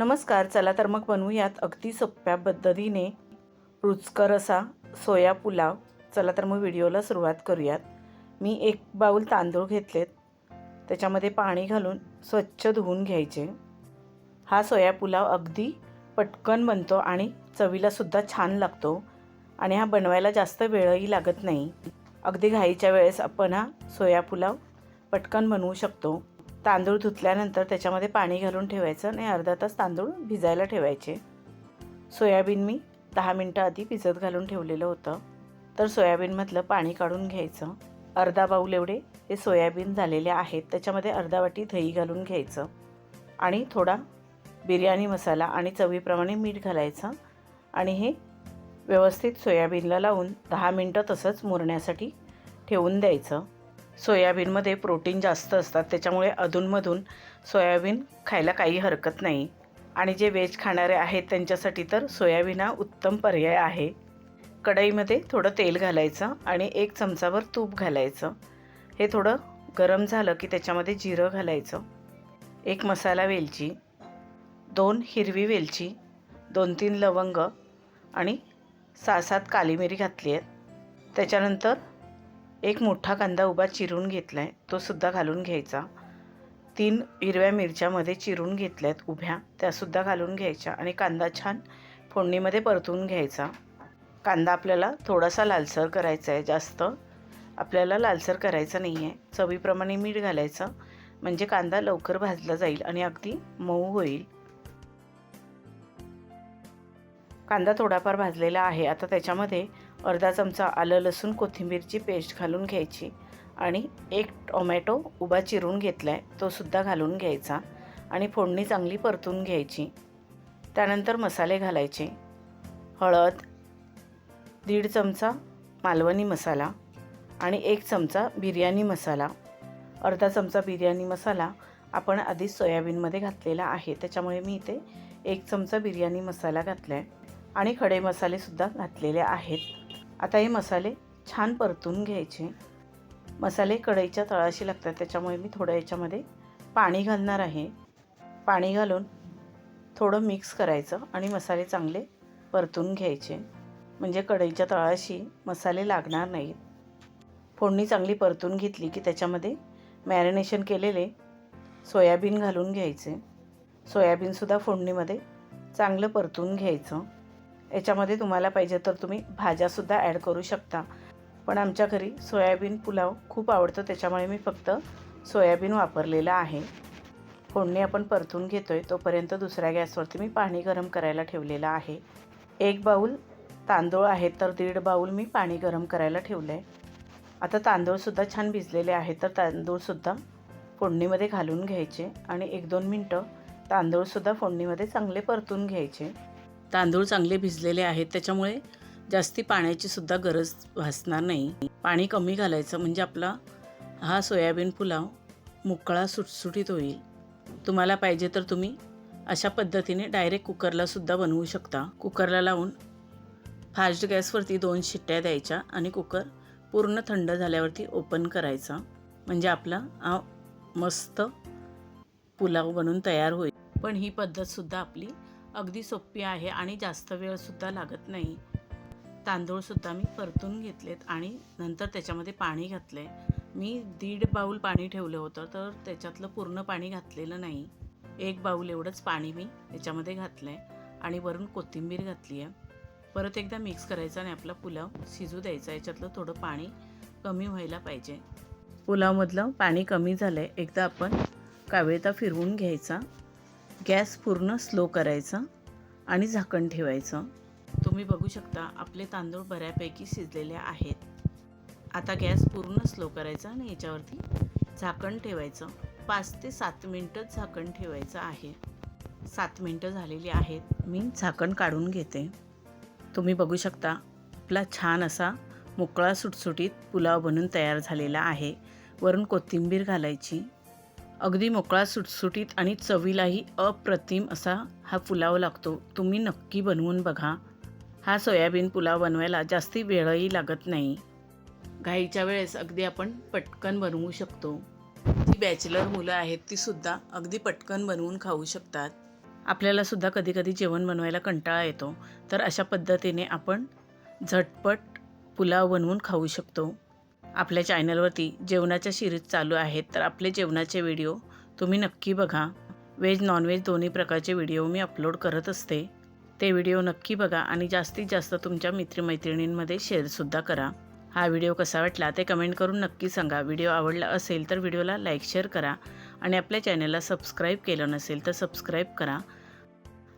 नमस्कार चला तर मग बनवूयात अगदी सोप्या पद्धतीने रुचकर असा सोया पुलाव. चला तर मग व्हिडिओला सुरुवात करूयात. मी एक बाऊल तांदूळ घेतलेत. त्याच्यामध्ये पाणी घालून स्वच्छ धुवून घ्यायचे. हा सोया पुलाव अगदी पटकन बनतो आणि चवीलासुद्धा छान लागतो आणि हा बनवायला जास्त वेळही लागत नाही. अगदी घाईच्या वेळेस आपण हा सोया पुलाव पटकन बनवू शकतो. तांदूळ धुतल्यानंतर त्याच्यामध्ये पाणी घालून ठेवायचं आणि अर्धा तास तांदूळ भिजायला ठेवायचे. सोयाबीन मी दहा मिनटं आधी भिजत घालून ठेवलेलं होतं. तर सोयाबीनमधलं पाणी काढून घ्यायचं. अर्धा बाऊल एवढे हे सोयाबीन झालेले आहेत. त्याच्यामध्ये अर्धा वाटी दही घालून घ्यायचं. आणि थोडा बिर्याणी मसाला आणि चवीप्रमाणे मीठ घालायचं. आणि हे व्यवस्थित सोयाबीनला लावून दहा मिनटं तसंच मुरण्यासाठी ठेवून द्यायचं. सोयाबीनमध्ये प्रोटीन जास्त असतात त्याच्यामुळे अधूनमधून सोयाबीन खायला काही हरकत नाही. आणि जे व्हेज खाणारे आहेत त्यांच्यासाठी तर सोयाबीन हा उत्तम पर्याय आहे. कढईमध्ये थोडं तेल घालायचं आणि एक चमचाभर तूप घालायचं. हे थोडं गरम झालं की त्याच्यामध्ये जिरं घालायचं. एक मसाला वेलची दोन हिरवी वेलची दोन तीन लवंग आणि सहा सात काली मिरी घातली आहेत. त्याच्यानंतर एक मोठा कांदा उभा चिरून घेतला आहे तो सुद्धा घालून घ्यायचा. तीन हिरव्या मिरच्यामध्ये चिरून घेतल्या आहेत उभ्या त्यासुद्धा घालून घ्यायच्या आणि कांदा छान फोडणीमध्ये परतून घ्यायचा. कांदा आपल्याला थोडासा लालसर करायचा आहे जास्त. आपल्याला लालसर करायचा नाही आहे चवीप्रमाणे मीठ घालायचं. म्हणजे कांदा लवकर भाजला जाईल आणि अगदी मऊ होईल. कांदा थोडाफार भाजलेला आहे. आता त्याच्यामध्ये अर्धा चमचा आलं लसूण कोथिंबीरची पेस्ट घालून घ्यायची आणि एक टोमॅटो उभा चिरून घेतला आहे तो सुद्धा घालून घ्यायचा आणि फोडणी चांगली परतून घ्यायची. त्यानंतर मसाले घालायचे. हळद दीड चमचा मालवणी मसाला आणि एक चमचा बिर्याणी मसाला. अर्धा चमचा बिर्याणी मसाला आपण आधीच सोयाबीनमध्ये घातलेला आहे त्याच्यामुळे मी इथे एक चमचा बिर्याणी मसाला घातला आहे आणि खडे मसालेसुद्धा घातलेले आहेत. आता हे मसाले छान परतून घ्यायचे. मसाले कढईच्या तळाशी लागतात त्याच्यामुळे मी थोडं याच्यामध्ये पाणी घालणार आहे. पाणी घालून थोडं मिक्स करायचं आणि मसाले चांगले परतून घ्यायचे. म्हणजे कढईच्या तळाशी मसाले लागणार नाहीत. फोडणी चांगली परतून घेतली की त्याच्यामध्ये मॅरिनेशन केलेले सोयाबीन घालून घ्यायचे. सोयाबीनसुद्धा फोडणीमध्ये चांगलं परतून घ्यायचं. याच्यामध्ये तुम्हाला पाहिजे तर तुम्ही भाज्यासुद्धा ॲड करू शकता. पण आमच्या घरी सोयाबीन पुलाव खूप आवडतं त्याच्यामुळे मी फक्त सोयाबीन वापरलेलं आहे. फोडणी आपण परतून घेतो आहे तोपर्यंत दुसऱ्या गॅसवरती मी पाणी गरम करायला ठेवलेलं आहे. एक बाऊल तांदूळ आहेत तर दीड बाऊल मी पाणी गरम करायला ठेवलं आहे आता तांदूळसुद्धा छान भिजलेले आहेत तर तांदूळसुद्धा फोडणीमध्ये घालून घ्यायचे. आणि एक दोन मिनटं तांदूळसुद्धा फोडणीमध्ये चांगले परतून घ्यायचे. तांदूळ चांगले भिजलेले आहेत त्याच्यामुळे जास्ती पाण्याची सुद्धा गरज भासणार नाही. पाणी कमी घालायचं म्हणजे आपला हा सोयाबीन पुलाव मोकळा सुटसुटीत होईल. तुम्हाला पाहिजे तर तुम्ही अशा पद्धतीने डायरेक्ट कुकरलासुद्धा बनवू शकता. कुकरला लावून फास्ट गॅसवरती दोन शिट्ट्या द्यायच्या आणि कुकर पूर्ण थंड झाल्यावरती ओपन करायचा. म्हणजे आपला हा मस्त पुलाव बनून तयार होईल. पण ही पद्धतसुद्धा आपली अगदी सोपी आहे आणि जास्त वेळसुद्धा लागत नाही. तांदूळसुद्धा मी परतून घेतलेत आणि नंतर त्याच्यामध्ये पाणी घातलं आहे मी दीड बाऊल पाणी ठेवलं होतं तर त्याच्यातलं पूर्ण पाणी घातलेलं नाही. एक बाऊल एवढंच पाणी मी याच्यामध्ये घातलं आहे आणि वरून कोथिंबीर घातली आहे परत एकदा मिक्स करायचा आणि आपला पुलाव शिजू द्यायचा याच्यातलं थोडं पाणी कमी व्हायला पाहिजे. पुलावमधलं पाणी कमी झालं आहे एकदा आपण कावेळता फिरवून घ्यायचा. गॅस पूर्ण स्लो करायचा आणि झाकण ठेवायचं. तुम्ही बघू शकता आपले तांदूळ बऱ्यापैकी शिजलेले आहेत. आता गॅस पूर्ण स्लो करायचा आणि याच्यावरती झाकण ठेवायचं. पाच ते सात मिनटं झाकण ठेवायचं आहे. सात मिनटं झालेली आहेत. मी झाकण काढून घेते. तुम्ही बघू शकता आपला छान असा मोकळा सुटसुटीत पुलाव बनून तयार झालेला आहे. वरून कोथिंबीर घालायची. अगदी मोकळा सुटसुटीत आणि चवीलाही अप्रतिम असा हा पुलाव लागतो. तुम्ही नक्की बनवून बघा. हा सोयाबीन पुलाव बनवायला जास्ती वेळही लागत नाही. घाईच्या वेळेस अगदी आपण पटकन बनवू शकतो. जी बॅचलर मुलं आहेत तीसुद्धा अगदी पटकन बनवून खाऊ शकतात. आपल्याला सुद्धा कधी कधी जेवण बनवायला कंटाळा येतो. तर अशा पद्धतीने आपण झटपट पुलाव बनवून खाऊ शकतो. आपल्या चॅनलवरती जेवणाच्या सिरीज चालू आहेत तर आपले जेवणाचे व्हिडिओ तुम्ही नक्की बघा. व्हेज नॉनव्हेज दोन्ही प्रकारचे व्हिडिओ मी अपलोड करत असते. ते व्हिडिओ नक्की बघा आणि जास्तीत जास्त तुमच्या मित्रमैत्रिणींमध्ये शेअरसुद्धा करा. हा व्हिडिओ कसा वाटला ते कमेंट करून नक्की सांगा. व्हिडिओ आवडला असेल तर व्हिडिओला लाईक शेअर करा आणि आपल्या चॅनलला सबस्क्राईब केलं नसेल तर सबस्क्राईब करा.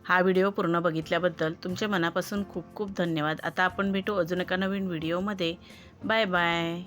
हा व्हिडिओ पूर्ण बघितल्याबद्दल तुमच्या मनापासून खूप खूप धन्यवाद. आता आपण भेटू अजून एका नवीन व्हिडिओमध्ये बाय बाय